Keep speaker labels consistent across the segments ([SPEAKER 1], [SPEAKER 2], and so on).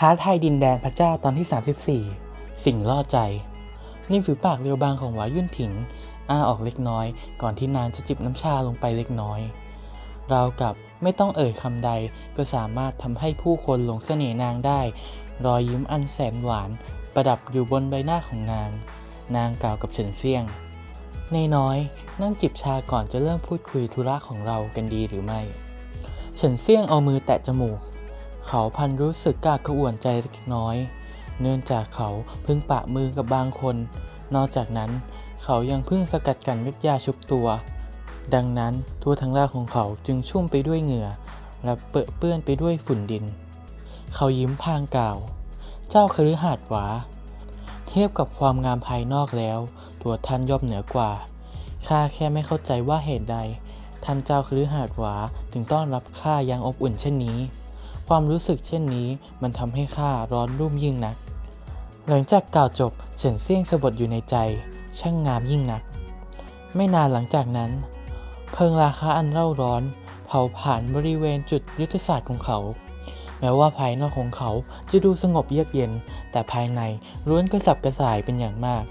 [SPEAKER 1] ท้าทายดินแดนพระเจ้าตอนที่ 34 สิ่งล่อใจ นิ่มฝีปากเรียวบางของหวายุ่นผิง อ้าออกเล็กน้อย ก่อนที่นางจะจิบน้ำชาลงไปเล็กน้อยราวกับไม่ต้องเอ่ยคำใดก็สามารถทำให้ผู้คนหลงเสน่ห์นางได้ รอยยิ้มอันแสนหวาน ประดับอยู่บนใบหน้าของนาง นางกล่าวกับเฉินเซียงในน้อยนั่งจิบชาก่อนจะเริ่มพูดคุยธุระของเรากันดีหรือไม่ เฉินเซียงเอามือแตะจมูก เขาพันรู้สึกกล้ากระอ่วนใจเล็กน้อย เนื่องจากเขาเพิ่งปะมือกับบางคน นอกจากนั้น เขายังเพิ่งสกัดกันเม็ดยาชุบตัว ดังนั้นทั่วทั้งร่างของเขาจึงชุ่มไปด้วยเหงื่อ และเปื้อเปื้อนไปด้วยฝุ่นดิน เขายิ้มพางกล่าว เจ้าคฤหาสน์หวา เทียบกับความงามภายนอกแล้ว ตัวท่านย่อมเหนือกว่าข้าแค่ไม่เข้าใจว่าเหตุใดท่านเจ้าคฤหาสน์หวาถึงต้อนรับข้ายังอบอุ่นเช่นนี้ ความรู้สึกเช่นนี้มันทำให้ข้าร้อนรุ่มยิ่งนัก หลังจากกล่าวจบเฉินเซี่ยงสะบดอยู่ในใจ ช่างงามยิ่งนัก ไม่นานหลังจากนั้น เพลิงราคาอันเร่าร้อน เผาผ่านบริเวณจุดยุทธศาสตร์ของเขา แม้ว่าภายนอกของเขาจะดูสงบเยือกเย็น แต่ภายในล้วนกระสับกระส่ายเป็นอย่างมาก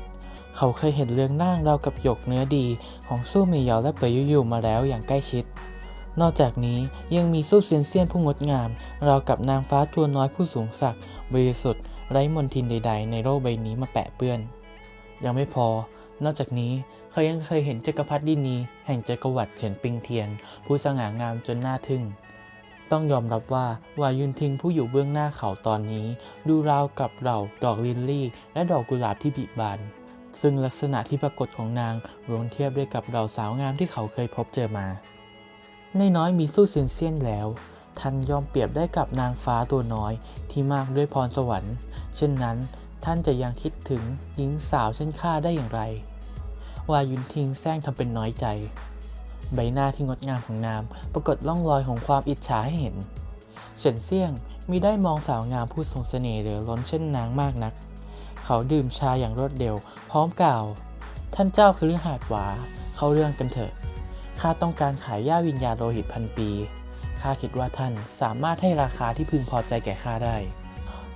[SPEAKER 1] เขาเคยเห็นเรื่องนั่งเรากับหยกเนื้อดีของสู้หมีเหยาและเปยยุยูมาแล้วอย่างใกล้ชิด นอกจากนี้ยังมีสู้เซียนเซียนผู้งดงาม ราวกับนางฟ้าตัวน้อยผู้สูงศักดิ์บริสุทธิ์ไร้มนทินใด ๆ ในโลกใบนี้มาแปะเปื้อน ยังไม่พอ นอกจากนี้เขายังเคยเห็นจักรพรรดินีแห่งจักรวรรดิเฉินปิงเทียน ผู้สง่างามจนน่าทึ่ง ต้องยอมรับว่าวายุนทิงผู้อยู่เบื้องหน้าเขาตอนนี้ ดูราวกับเหล่าดอกลิลลี่ และดอกกุหลาบที่บิบานซึ่งลักษณะที่ปรากฏของนางรวมเทียบได้กับเหล่าสาวงามที่เขาเคยพบเจอมา นน้อยมีสู้เซียนเซียนแล้ว ท่านยอมเปรียบได้กับนางฟ้าตัวน้อยที่มากด้วยพรสวรรค์ เช่นนั้นท่านจะยังคิดถึงหญิงสาวเช่นข้าได้อย่างไร วายุนทิงแซงทำเป็นน้อยใจ ใบหน้าที่งดงามของนางปรากฏร่องรอยของความอิจฉาให้เห็น เฉินเซี่ยงมีได้มองสาวงามผู้ทรงเสน่ห์เหลือล้นเช่นนางมากนัก เขาดื่มชาอย่างรวดเร็ว พร้อมกล่าว ท่านเจ้าคือหาดหวา เข้าเรื่องกันเถอะ ข้าต้องการขายย่าวิญญาณโลหิตพันปี ข้าคิดว่าท่านสามารถให้ราคาที่พึงพอใจแก่ข้าได้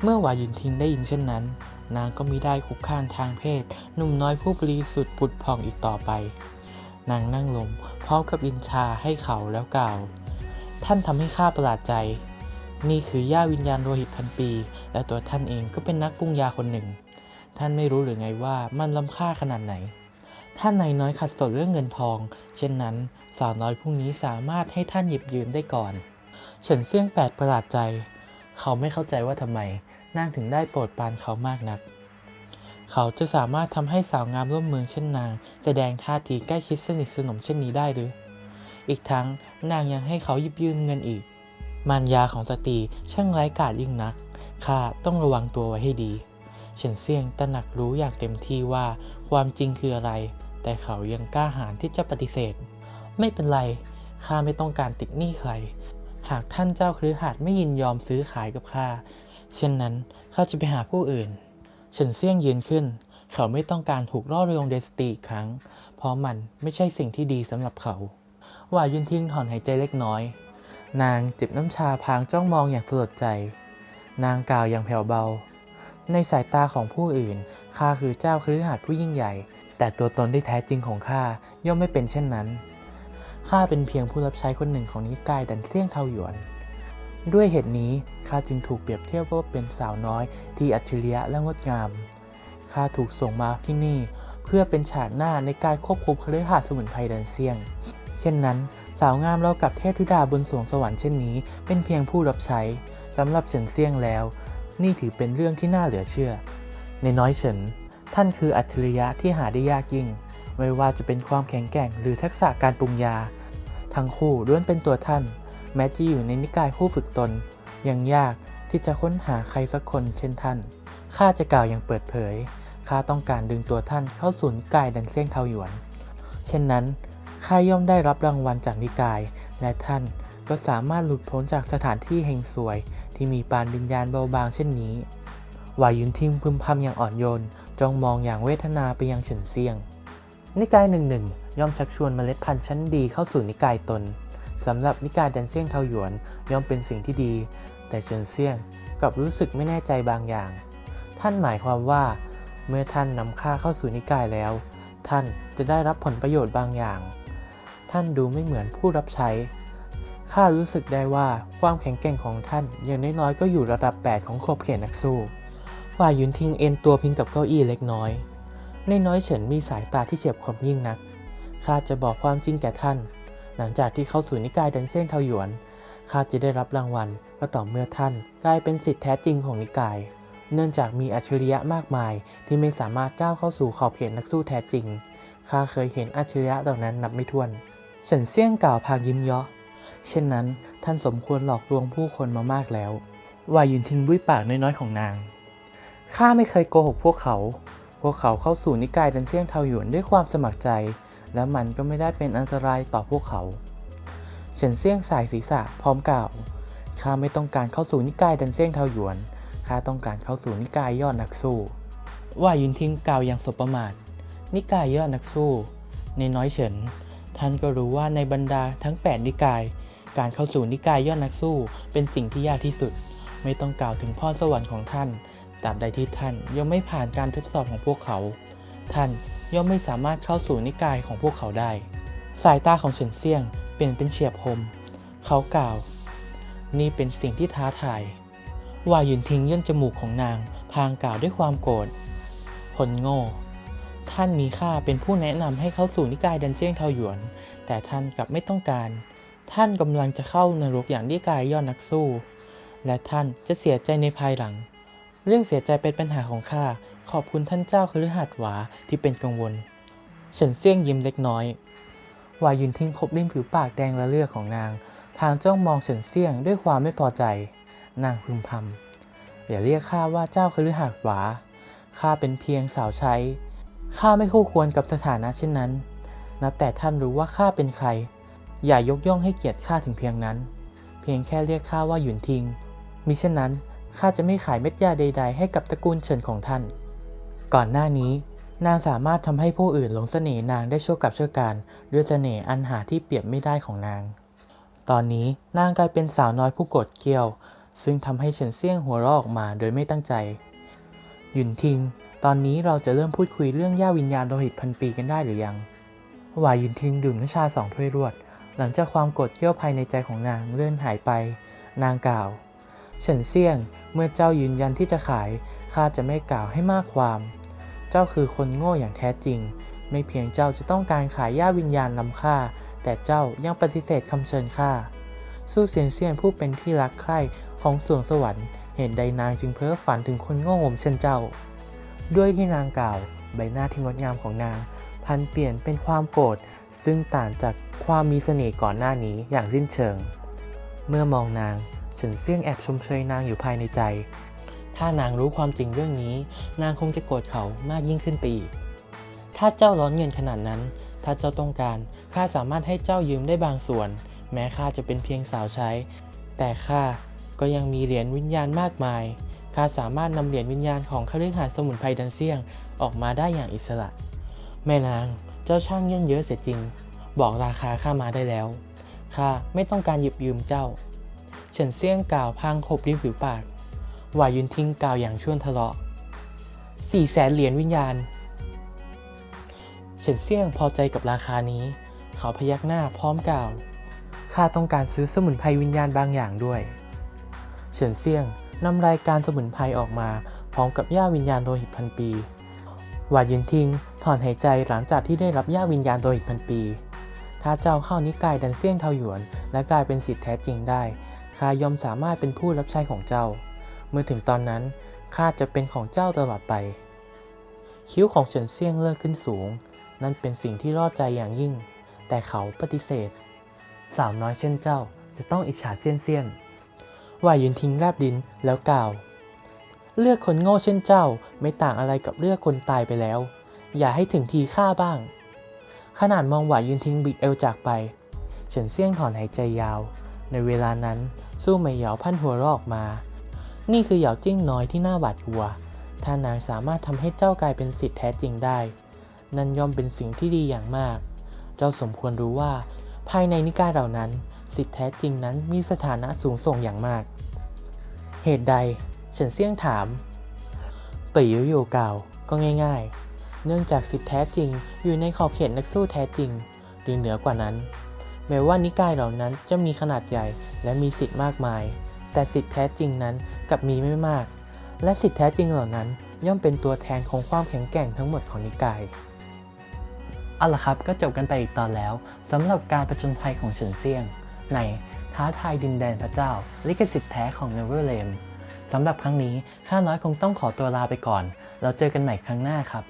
[SPEAKER 1] เมื่อวายินทิงได้ยินเช่นนั้น นางก็มิได้คุกคานทางเพศหนุ่มน้อยผู้บริสุทธิ์ผุดผ่องอีกต่อไป นางนั่งลงพร้อมกับอินชาให้เขาแล้วกล่าว ท่านทำให้ข้าประหลาดใจ นี่คือย่าวิญญาณโลหิตพันปี และตัวท่านเองก็เป็นนักปรุงยาคนหนึ่ง ท่านไม่รู้หรือไงว่ามันล้ำค่าขนาดไหน ท่านนายน้อยขัดสนเรื่องเงินทอง เช่นนั้น สาวน้อยผู้นี้สามารถให้ท่านหยิบยืมได้ก่อน เฉินเซี่ยงแปลกประหลาดใจ เขาไม่เข้าใจว่าทำไมนางถึงได้โปรดปรานเขามากนัก เขาจะสามารถทำให้สาวงามร่วมเมืองเช่นนาง แสดงท่าทีใกล้ชิดสนิทสนมเช่นนี้ได้หรือ อีกทั้งนางยังให้เขาหยิบยืมเงินอีก มารยาของสตรีช่างไร้กาจยิ่งนักข้าต้องระวังตัวไว้ให้ดี เฉินเซี่ยงตระหนักรู้อย่างเต็มที่ว่าความจริงคืออะไร แต่เขายังกล้าหาญที่จะปฏิเสธ ไม่เป็นไร ข้าไม่ต้องการติดหนี้ใคร หากท่านเจ้าครือหาดไม่ยินยอมซื้อขายกับข้า เช่นนั้นข้าจะไปหาผู้อื่น เฉินเซี่ยงยืนขึ้น เขาไม่ต้องการถูกล่อลวงเดสตีอีกครั้ง เพราะมันไม่ใช่สิ่งที่ดีสำหรับเขา ว่ายุนทิ้งถอนหายใจเล็กน้อย นางจิบน้ำชาพางจ้องมองอย่างสลดใจ นางกล่าวอย่างแผ่วเบา ในสายตาของผู้อื่นข้าคือเจ้าคฤหาสน์ผู้ยิ่งใหญ่ แต่ตัวตนที่แท้จริงของข้าย่อมไม่เป็นเช่นนั้น ข้าเป็นเพียงผู้รับใช้คนหนึ่งของนิกายดันเซี่ยงเทาหยวน ด้วยเหตุนี้ข้าจึงถูกเปรียบเทียบว่าเป็นสาวน้อยที่อัจฉริยะและงดงาม ข้าถูกส่งมาที่นี่เพื่อเป็นฉากหน้าในการควบคุมเคฤหาสน์สมุนไพรดันเซียง เช่นนั้น สาวงามเรากับเทพธิดาบนสวงสวรรค์เช่นนี้ เป็นเพียงผู้รับใช้สำหรับเฉินเซียงแล้ว นี่ถือเป็นเรื่องที่น่าเหลือเชื่อ ในน้อยเฉิน ท่านคืออัจฉริยะที่หาได้ยากยิ่ง ไม่ว่าจะเป็นความแข็งแกร่งหรือทักษะการปรุงยา ทั้งคู่ล้วนเป็นตัวท่าน แม้จะอยู่ในนิกายผู้ฝึกตน ยังยากที่จะค้นหาใครสักคนเช่นท่าน ข้าจะกล่าวอย่างเปิดเผย ข้าต้องการดึงตัวท่านเข้าสู่นิกายดันเซียงเทาหยวน เช่นนั้น ข้าย่อมได้รับรางวัลจากนิกาย และท่านก็สามารถหลุดพ้นจากสถานที่เฮงสวย ที่มีปานวิญญาณเบาบางเช่นนี้วายุนทิมพึมพำอย่างอ่อนโยน จ้องมองอย่างเวทนาไปยังเฉินเซียง นิกายหนึ่งหนึ่งย่อมชักชวนเมล็ดพันธุ์ชั้นดีเข้าสู่นิกายตนสำหรับนิกายแดนเซียงเทาหยวนย่อมเป็นสิ่งที่ดี แต่เฉินเซียงกับรู้สึกไม่แน่ใจบางอย่าง ท่านหมายความว่า เมื่อท่านนำข้าเข้าสู่นิกายแล้ว ท่านจะได้รับผลประโยชน์บางอย่าง ท่านดูไม่เหมือนผู้รับใช้ข้ารู้สึกได้ว่าความแข็งแกร่งของท่านอย่างน้อยๆก็อยู่ระดับ 8 ของขอบเขตนักสู้ ว่าหยุนทิงเอ็นตัวพิงกับเก้าอี้เล็กน้อยในน้อยเฉินมีสายตาที่เฉียบคมยิ่งนัก ข้าจะบอกความจริงแก่ท่าน หลังจากที่เข้าสู่นิกายดันเซียนเทาหยวน ข้าจะได้รับรางวัลก็ต่อเมื่อท่าน กลายเป็นสิทธิแท้จริงของนิกาย เนื่องจากมีอัจฉริยะมากมายที่ไม่สามารถก้าวเข้าสู่ขอบเขตนักสู้แท้จริง ข้าเคยเห็นอัจฉริยะเหล่านั้นนับไม่ถ้วน เฉินเซี่ยงกล่าวพางยิ้มเยาะ เช่นนั้นท่านสมควรหลอกลวงผู้คนมามากแล้ววายุนทิงบุ้ยปากน้อยๆของนาง ข้าไม่เคยโกหกพวกเขา พวกเขาเข้าสู่นิกายดันเซียงเทาหยวนด้วยความสมัครใจ และมันก็ไม่ได้เป็นอันตรายต่อพวกเขาเฉินเซียงสายศีรษะพร้อมกล่าว ข้าไม่ต้องการเข้าสู่นิกายดันเซียงเทาหยวน ข้าต้องการเข้าสู่นิกายยอดนักสู้ ว่ายุนทิ้งกล่าวอย่างสบประมาท นิกายยอดนักสู้ ในน้อยเฉิน ท่านก็รู้ว่าในบรรดาทั้ง 8 นิกาย การเข้าสู่นิกายยอดนักสู้ เป็นสิ่งที่ยากที่สุด ไม่ต้องกล่าวถึงพรสวรรค์ของท่าน ตราบใดที่ท่านยังไม่ผ่านการทดสอบของพวกเขา ท่านย่อมไม่สามารถเข้าสู่นิกายของพวกเขาได้ สายตาของเฉินเซียงเปลี่ยนเป็นเฉียบคม เขากล่าว นี่เป็นสิ่งที่ท้าทายวายุนทิ้งย่นจมูกของนางพางกล่าวด้วยความโกรธ คนโง่ ท่านมีข้าเป็นผู้แนะนำให้เข้าสู่นิกายดันเซียงเทาหยวน แต่ท่านกลับไม่ต้องการ ท่านกำลังจะเข้านรกอย่างนิกายยอดนักสู้ และท่านจะเสียใจในภายหลัง เรื่องเสียใจเป็นปัญหาของข้า ขอบคุณท่านเจ้าคฤหัสถ์หวาที่เป็นกังวลเฉินเซี่ยงยิ้มเล็กน้อย วายุนทิ้งคบริมผิวปากแดงระเลือกของนาง พางจ้องมองเฉินเซี่ยงด้วยความไม่พอใจ นางพึมพำอย่าเรียกข้าว่าเจ้าคฤหัสถ์หวา ข้าเป็นเพียงสาวใช้ ข้าไม่คู่ควรกับสถานะเช่นนั้น นับแต่ท่านรู้ว่าข้าเป็นใคร อย่ายกย่องให้เกียรติข้าถึงเพียงนั้น เพียงแค่เรียกข้าว่าหยุนทิง มิเช่นนั้น ข้าจะไม่ขายเม็ดยาใด ๆ ให้กับตระกูลเฉินของท่าน ก่อนหน้านี้ นางสามารถทำให้ผู้อื่นหลงเสน่ห์นางได้ชั่วกับชั่วการ ด้วยเสน่ห์อันหาที่เปรียบไม่ได้ของนาง ตอนนี้นางกลายเป็นสาวน้อยผู้โกรธเกรี้ยว ซึ่งทำให้เฉินเซี่ยงหัวเราะออกมาโดยไม่ตั้งใจ หยุนทิง ตอนนี้เราจะเริ่มพูดคุยเรื่องย่าวิญญาณโลหิตพันปีกันได้หรือยังหวายหยุนทิงดื่มน้ำชาสองถ้วยรวด หลังจากความโกรธเกรี้ยวภายในใจของนางเลื่อนหายไป นางกล่าว เฉินเซี่ยง เมื่อเจ้ายืนยันที่จะขาย ข้าจะไม่กล่าวให้มากความ เจ้าคือคนโง่อย่างแท้จริง ไม่เพียงเจ้าจะต้องการขายย่าวิญญาณล้ำค่า แต่เจ้ายังปฏิเสธคำเชิญข้า สู้เซียนเซียนผู้เป็นที่รักใคร่ของสวงสวรรค์ เหตุใดนางจึงเพ้อฝันถึงคนโง่งมเช่นเจ้า ด้วยที่นางกล่าว ใบหน้าที่งดงามของนาง พันเปลี่ยนเป็นความโกรธ ซึ่งต่างจากความมีเสน่ห์ก่อนหน้านี้อย่างสิ้นเชิง เมื่อมองนาง ฉินเซี่ยงแอบชมเชยนางอยู่ภายในใจ ถ้านางรู้ความจริงเรื่องนี้ นางคงจะโกรธเขามากยิ่งขึ้นไปอีก ถ้าเจ้าร้อนเงินขนาดนั้น ถ้าเจ้าต้องการ ข้าสามารถให้เจ้ายืมได้บางส่วน แม้ข้าจะเป็นเพียงสาวใช้ แต่ข้าก็ยังมีเหรียญวิญญาณมากมาย ข้าสามารถนำเหรียญวิญญาณของคฤหาสน์สมุนไพรดันเซียงออกมาได้อย่างอิสระ แม่นาง เจ้าช่างเยินเยอะเสียจริง บอกราคาข้ามาได้แล้ว ข้าไม่ต้องการหยิบยืมเจ้า เฉินเซี่ยงกล่าวพางขบริมผิวปากหวายุนทิ้งกล่าวอย่างชวนทะเลาะสี่แสนเหรียญวิญญาณ เฉินเซี่ยงพอใจกับราคานี้ เขาพยักหน้าพร้อมกล่าว ข้าต้องการซื้อสมุนไพรวิญญาณบางอย่างด้วย เฉินเซี่ยงนำรายการสมุนไพรออกมาพร้อมกับย่าวิญญาณโลหิตพันปีหวายินทิงถอนหายใจหลังจากที่ได้รับย่าวิญญาณโลหิตพันปี ถ้าเจ้าเข้านิกายดันเซียงเทาหยวน และกลายเป็นสิทธิแท้จริงได้ ข้ายอมสามารถเป็นผู้รับใช้ของเจ้า เมื่อถึงตอนนั้นข้าจะเป็นของเจ้าตลอดไป คิ้วของเฉินเซียงเลื่อนขึ้นสูง นั่นเป็นสิ่งที่ล่อใจอย่างยิ่ง แต่เขาปฏิเสธ สาวน้อยเช่นเจ้าจะต้องอิจฉาเซียนเซียนวายยืนทิ้งแลบดินแล้วกล่าว เลือกคนโง่เช่นเจ้าไม่ต่างอะไรกับเลือกคนตายไปแล้ว อย่าให้ถึงทีฆ่าบ้าง ขนาดมองหวายยืนทิ้งบิดเอวจากไป เฉินเซียงถอนหายใจยาว ในเวลานั้นสู้ไม่เหยาพันหัวรอกมา นี่คือเหยาจิ้งน้อยที่น่าหวาดกลัว ถ้านางสามารถทำให้เจ้ากลายเป็นสิทธิแท้จริงได้ นั่นย่อมเป็นสิ่งที่ดีอย่างมาก เจ้าสมควรรู้ว่า ภายในนิกายเหล่านั้น สิทธิแท้จริงนั้นมีสถานะสูงส่งอย่างมาก เหตุใดฉินเซี่ยงถามปยยุอยู่กล่าวก็ง่าย ๆ เนื่องจากสิทธิแท้จริงอยู่ในขอบเขตนักสู้แท้จริง หรือเหนือกว่านั้น แม้ว่านิกายเหล่านั้นจะมีขนาดใหญ่และมีสิทธิ์มากมาย แต่สิทธิแท้จริงนั้นกลับมีไม่มาก และสิทธิแท้จริงเหล่านั้นย่อมเป็นตัวแทนของความแข็งแกร่งทั้งหมดของนิกายเอาล่ะครับก็จบกันไปอีกตอนแล้วสำหรับการประจนภัยของเฉินเซียง ในท้าทายดินแดนพระเจ้า ลิขสิทธิ์แท้ของ Neverland สำหรับครั้งนี้ข้าน้อยคงต้องขอตัวลาไปก่อน เราเจอกันใหม่ครั้งหน้าครับ